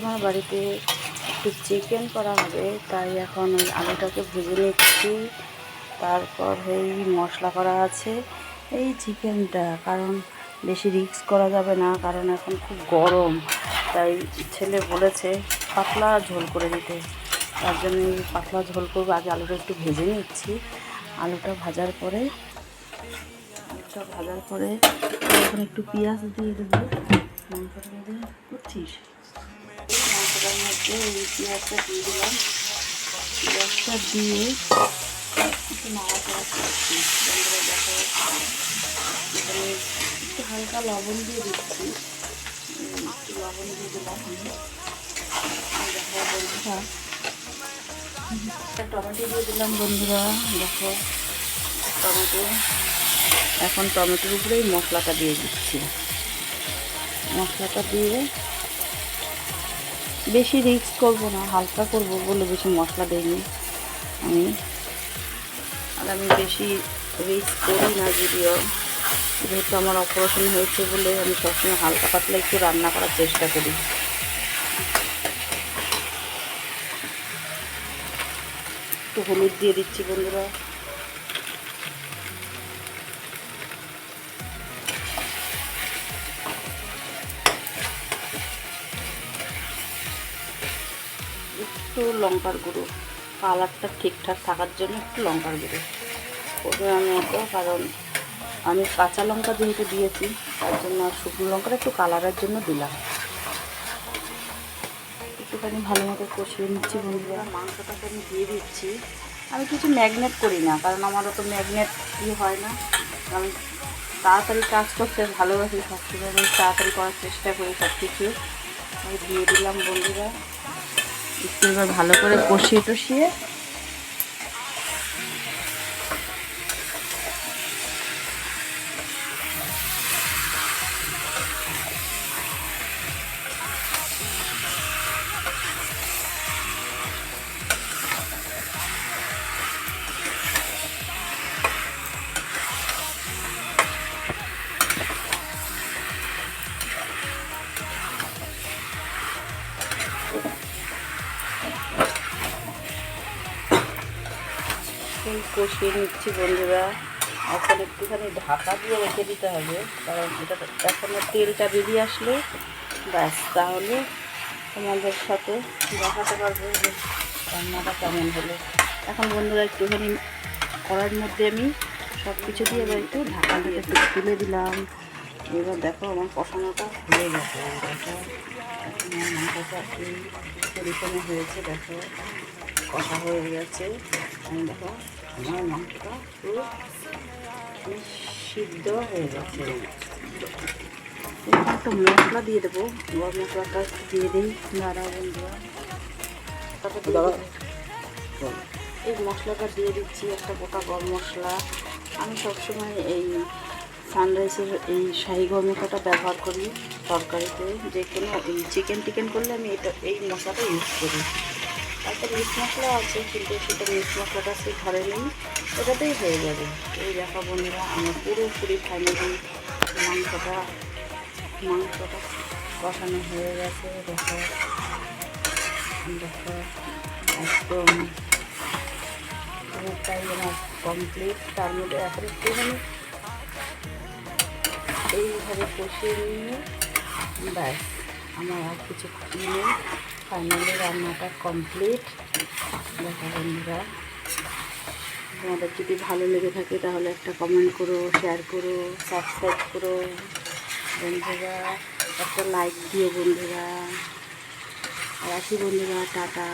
আমার বাড়িতে একটু চিকেন করা হবে, তাই এখন ওই আলুটাকে ভেজে নিচ্ছি। তারপর এই মশলা করা আছে। এই চিকেনটা কারণ বেশি রিক্স করা যাবে না, কারণ এখন খুব গরম। তাই ছেলে বলেছে পাতলা ঝোল করে দিতে। তার জন্য এই পাতলা ঝোল করব। আগে আলুটা একটু ভেজে নিচ্ছি। আলুটা ভাজার পরে, আলুটা ভাজার পরে এখন একটু পেঁয়াজ দিয়ে দেবো। মধ্যে করছিস মাংসটার মধ্যে এই পেঁয়াজটা দিয়ে দিলাম। পেঁয়াজটা দিয়ে একটু নাড়াচাড়া করছি। বন্ধুরা দেখো এখানে একটু হালকা লবণ দিয়ে দিচ্ছি। একটু লবণ দিয়ে দিলাম। দেখো বন্ধুরা একটা টমেটো দিয়ে দিলাম বন্ধুরা দেখো। টমেটো। এখন টমেটোর উপরেই মশলাটা দিয়ে দিচ্ছি। মশলাটা দিয়ে বেশি রিক্স করব না, হালকা করব বলে বেশি মশলা দিইনি আমি। আর আমি বেশি রিক্স করি না যদিও, যেহেতু আমার অপারেশন হয়েছে বলে আমি সবসময় হালকা পাতলা একটু রান্না করার চেষ্টা করি। একটু হলুদ দিয়ে দিচ্ছি বন্ধুরা। একটু লঙ্কার গুঁড়ো। কালারটা ঠিকঠাক থাকার জন্য একটু লঙ্কার গুঁড়ো। পরিমাণ মতো কারণ আমি কাঁচা লঙ্কা যেহেতু দিয়েছি, তার জন্য শুকনো লঙ্কাটা একটু কালারের জন্য দিলাম। একটুখানি ভালো মতো কষিয়ে নিচ্ছি বন্ধুরা। মাংসটাকে আমি দিয়ে দিচ্ছি। আমি কিছু ম্যাগনেট করি না, কারণ আমার তো ম্যাগনেট ই হয় না। আমি তাড়াতাড়ি কাজ করতে ভালোবাসি সবসময় আমি তাড়াতাড়ি করার চেষ্টা করি সব কিছু আমি দিয়ে দিলাম বন্ধুরা। একটু এবার ভালো করে কষিয়ে টষিয়ে এই কষিয়ে নিচ্ছি বন্ধুরা। এখন একটুখানি ঢাকা দিয়ে রেখে দিতে হবে, কারণ এটা এখনও তেলটা বেরিয়ে আসলে। ব্যাস, তাহলে তোমাদের সাথে দেখাতে পারব যে রান্নাটা কেমন হলো। এখন বন্ধুরা একটুখানি করার মধ্যে আমি সব কিছু দিয়ে এবার একটু ঢাকা দিয়ে একটু তুলে দিলাম। এবার দেখো আমার কষানোটা হয়ে গেছে। দেখো আমার মাংসটা এই হয়েছে, দেখো। কষা হয়ে গেছে। আমি দেখো আমার মাংসটা পুরো সিদ্ধ হয়ে গেছে। একটা মশলা দিয়ে দেবো। গরম মশলাটা একটু দিয়ে দিই। দাঁড়া বন্ধুরা। তারপর এই মশলাটা দিয়ে দিচ্ছি একটা গোটা গরম মশলা। আমি সবসময় এই সানরাইসের এই শাহি গরম মশলাটা ব্যবহার করি তরকারিতে। যে কোনো এই চিকেন টিকেন করলে আমি এটা এই মশলাটা ইউজ করি। একটা মিক্স মশলা আছে, কিন্তু সেটা মিক্স মশলাটা সে ঘরে নেই ওটাতেই হয়ে যাবে। এই দেখা বন্ধুরা, আমার পুরোপুরি ফাইনালি মাংসটা মাংসটা কষানো হয়ে গেছে। দেখো দেখো, একদম পুরোটাই আমার কমপ্লিট তার মধ্যে এখন একটুখানি এইভাবে কষিয়ে নিয়ে, ব্যাস, আমার আর কিছু নেই। ফাইনালি রান্নাটা কমপ্লিট। দেখা বন্ধুরা, তোমাদের যদি ভালো লেগে থাকে তাহলে একটা কমেন্ট করো শেয়ার করো সাবস্ক্রাইব করো। বন্ধুরা, একটা লাইক দিও বন্ধুরা। আর আসি বন্ধুরা, টাটা।